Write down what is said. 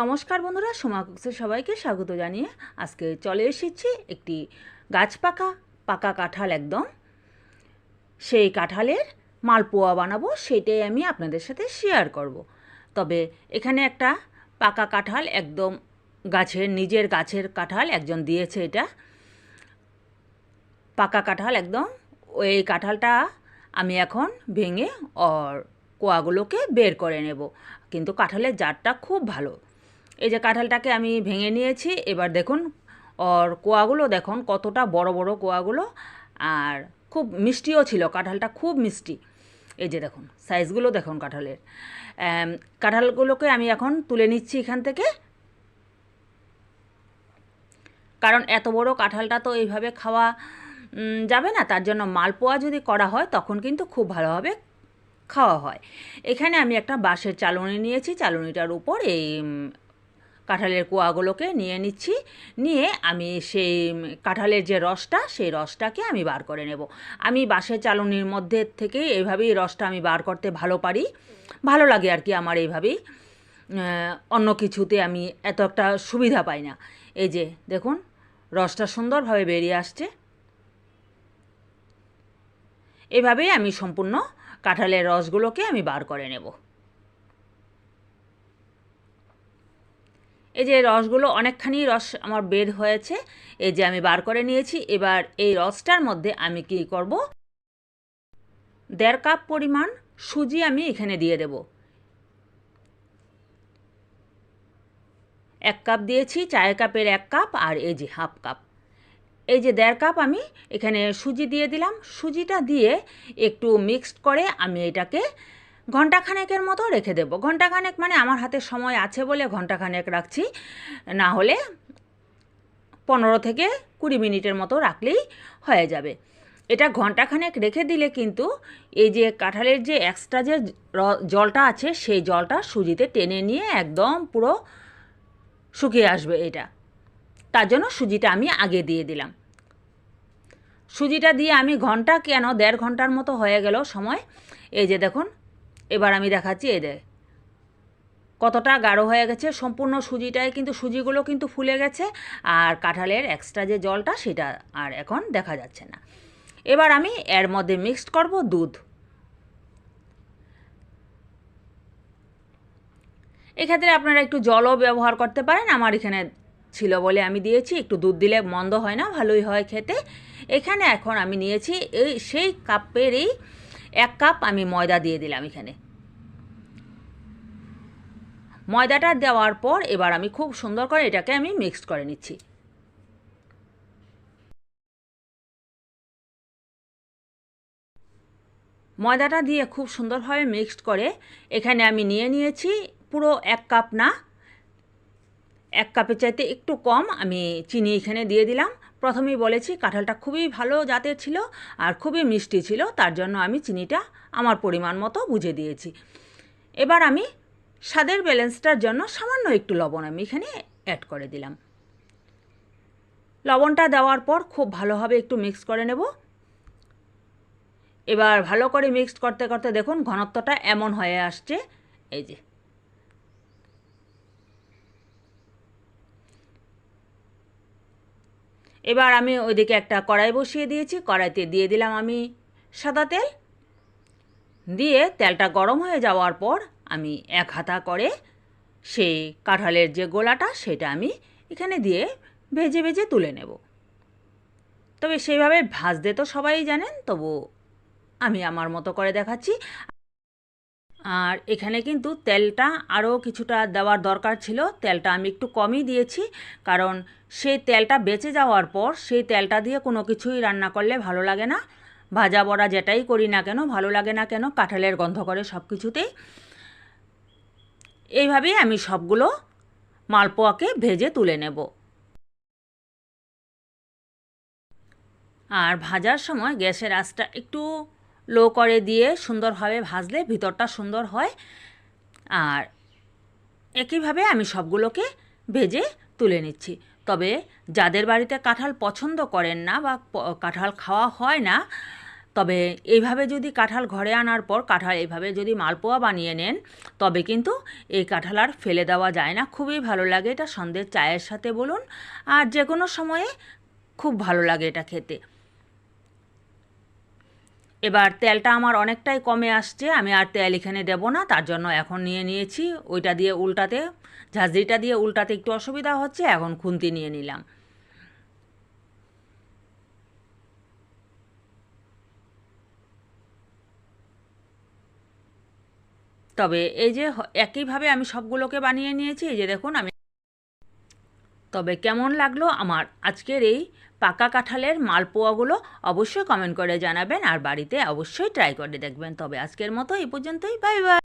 নমস্কার বন্ধুরা, সোমা সবাইকে স্বাগত জানিয়ে আজকে চলে এসেছি একটি গাছ পাকা পাকা কাঁঠাল একদম। সেই কাঁঠালের মালপোয়া বানাবো, সেটাই আমি আপনাদের সাথে শেয়ার করব। তবে এখানে একটা পাকা কাঁঠাল একদম গাছের, নিজের গাছের কাঁঠাল, একজন দিয়েছে এটা। পাকা কাঁঠাল একদম, ওই কাঁঠালটা আমি এখন ভেঙে ওর কোয়াগুলোকে বের করে নেব। কিন্তু কাঁঠালের জারটা খুব ভালো। এই যে কাঁঠালটাকে আমি ভেঙে নিয়েছি, এবার দেখুন, ওর কোয়াগুলো দেখুন, কতটা বড় বড় কোয়াগুলো, আর খুব মিষ্টিও ছিল, কাঁঠালটা খুব মিষ্টি। এই যে দেখুন, সাইজগুলো দেখুন কাঁঠালের। কাঁঠালগুলোকে আমি এখন তুলে নিচ্ছি এখান থেকে। কারণ এত বড় কাঁঠালটা তো এইভাবে খাওয়া যাবে না, তার জন্য মালপোয়া যদি করা হয়, তখন কিন্তু খুব ভালোভাবে খাওয়া হয়। এখানে আমি একটা বাঁশের চালনি নিয়েছি, চালনিটার উপর এই কাঁঠালের কোয়াগুলোকে নিয়ে নিচ্ছি। নিয়ে আমি সেই কাঁঠালের যে রসটা, সেই রসটাকে আমি বার করে নেব। আমি বাঁশের চালনির মধ্যে থেকে এইভাবেই রসটা আমি বার করতে ভালো পারি। ভালো লাগে আর কি আমার এইভাবেই। অন্য কিছুতে আমি এত একটা সুবিধা পাই না। এই যে, দেখুন, রসটা সুন্দরভাবে বেরিয়ে আসছে। এভাবেই আমি সম্পূর্ণ কাঁঠালের রসগুলোকে আমি বার করে নেব। এই যে রসগুলো অনেকখানি রস আমার বের হয়েছে, এই যে আমি বার করে নিয়েছি, এবার এই রসটার মধ্যে আমি কি করব? দেড় কাপ পরিমাণ সুজি আমি এখানে দিয়ে দেব। এক কাপ দিয়েছি, চায়ের কাপের এক কাপ আর এই যে হাফ কাপ। এই যে দেড় কাপ আমি এখানে সুজি দিয়ে দিলাম। সুজিটা দিয়ে একটু মিক্সড করে আমি এটাকে ঘন্টাখানেকের মতো রেখে দেবো। ঘন্টাখানেক মানে আমার হাতে সময় আছে বলে ঘন্টাখানেক রাখছি। না হলে পনেরো থেকে কুড়ি মিনিটের মতো রাখলেই হয়ে যাবে। এটা ঘন্টাখানেক রেখে দিলে কিন্তু এই যে কাঁঠালের যে এক্সট্রা যে জলটা আছে, সেই জলটা সুজিতে টেনে নিয়ে একদম পুরো শুকিয়ে আসবে এটা। তার জন্য সুজিটা আমি আগে দিয়ে দিলাম। সুজিটা দিয়ে আমি ঘণ্টা কেন, দেড় ঘণ্টার মতো হয়ে গেল সময়। এই যে দেখুন এবার আমি দেখাচ্ছি, এই দেখ। কতটা গাঢ় হয়ে গেছে, সম্পূর্ণ সুজিটায় কিন্তু সুজিগুলো কিন্তু ফুলে গেছে, আর কাঁঠালের এক্সট্রা যে জলটা সেটা আর এখন দেখা যাচ্ছে না। এবার আমি এর মধ্যে মিক্সড করব দুধ। এক্ষেত্রে আপনারা একটু জলও ব্যবহার করতে পারেন, আমার এখানে ছিল বলে আমি দিয়েছি, একটু দুধ দিলে মন্দ হয় না, ভালোই হয় খেতে। এখানে এখন আমি নিয়েছি, এই সেই কাপেরই এক কাপ আমি ময়দা দিয়ে দিলাম এখানে। ময়দাটা দেওয়ার পর এবার আমি খুব সুন্দর করে এটাকে আমি মিক্সড করে নিচ্ছি। ময়দাটা দিয়ে খুব সুন্দরভাবে মিক্সড করে এখানে আমি নিয়ে নিয়েছি পুরো এক কাপ না, এক কাপের চাইতে একটু কম আমি চিনি এখানে দিয়ে দিলাম। প্রথমেই বলেছি কাঁঠালটা খুবই ভালো জাতের ছিল আর খুবই মিষ্টি ছিল, তার জন্য আমি চিনিটা আমার পরিমাণ মতো বুঝে দিয়েছি। এবার আমি স্বাদের ব্যালেন্সটার জন্য সামান্য একটু লবণ আমি এখানে অ্যাড করে দিলাম। লবণটা দেওয়ার পর খুব ভালোভাবে একটু মিক্স করে নেব। এবার ভালো করে মিক্সড করতে করতে দেখুন ঘনত্বটা এমন হয়ে আসছে, এই যে। এবার আমি ওইদিকে একটা কড়াই বসিয়ে দিয়েছি, কড়াইতে দিয়ে দিলাম আমি সাদা তেল। দিয়ে তেলটা গরম হয়ে যাওয়ার পর আমি এক হাতা করে সেই কাঁঠালের যে গোলাটা সেটা আমি এখানে দিয়ে ভেজে ভেজে তুলে নেব। তবে সেইভাবে ভাজতে তো সবাই জানেন, তবু আমি আমার মতো করে দেখাচ্ছি। আর এখানে কিন্তু তেলটা আরও কিছুটা দেওয়ার দরকার ছিল। তেলটা আমি একটু কমই দিয়েছি, কারণ সেই তেলটা বেঁচে যাওয়ার পর সেই তেলটা দিয়ে কোনো কিছুই রান্না করলে ভালো লাগে না। ভাজা বড়া যেটাই করি না কেন, ভালো লাগে না কেন, কাঁঠালের গন্ধ করে সব কিছুতেই এইভাবেই আমি সবগুলো মালপোয়াকে ভেজে তুলে নেব। আর ভাজার সময় গ্যাসের আঁচটা একটু লো করে দিয়ে সুন্দরভাবে ভাজলে ভিতরটা সুন্দর হয়। আর একইভাবে আমি সবগুলোকে ভেজে তুলে নিচ্ছি। তবে যাদের বাড়িতে কাঁঠাল পছন্দ করেন না বা কাঁঠাল খাওয়া হয় না, তবে এইভাবে যদি কাঁঠাল ঘরে আনার পর কাঁঠাল এইভাবে যদি মালপোয়া বানিয়ে নেন, তবে কিন্তু এই কাঁঠাল আর ফেলে দেওয়া যায় না। খুবই ভালো লাগে এটা সন্ধ্যের চায়ের সাথে বলুন, আর যে কোনো সময়ে খুব ভালো লাগে এটা খেতে। এবার তেলটা আমার অনেকটাই কমে আসছে, আমি আর তেল এখানে দেব না, তার জন্য এখন নিয়ে নিয়েছি, ওইটা দিয়ে উল্টাতে, ঝাঁঝরিটা দিয়ে উল্টাতে একটু অসুবিধা হচ্ছে, এখন খুন্তি নিয়ে নিলাম। তবে এই যে একইভাবে আমি সবগুলোকে বানিয়ে নিয়েছি, এই যে দেখুন, আমি তবে কেমন লাগল আমার আজকের এই পাকা কাঁঠালের মালপোয়াগুলো অবশ্যই কমেন্ট করে জানাবেন আর বাড়িতে অবশ্যই ট্রাই করে দেখবেন। তবে আজকের মতো এই পর্যন্তই বাই বাই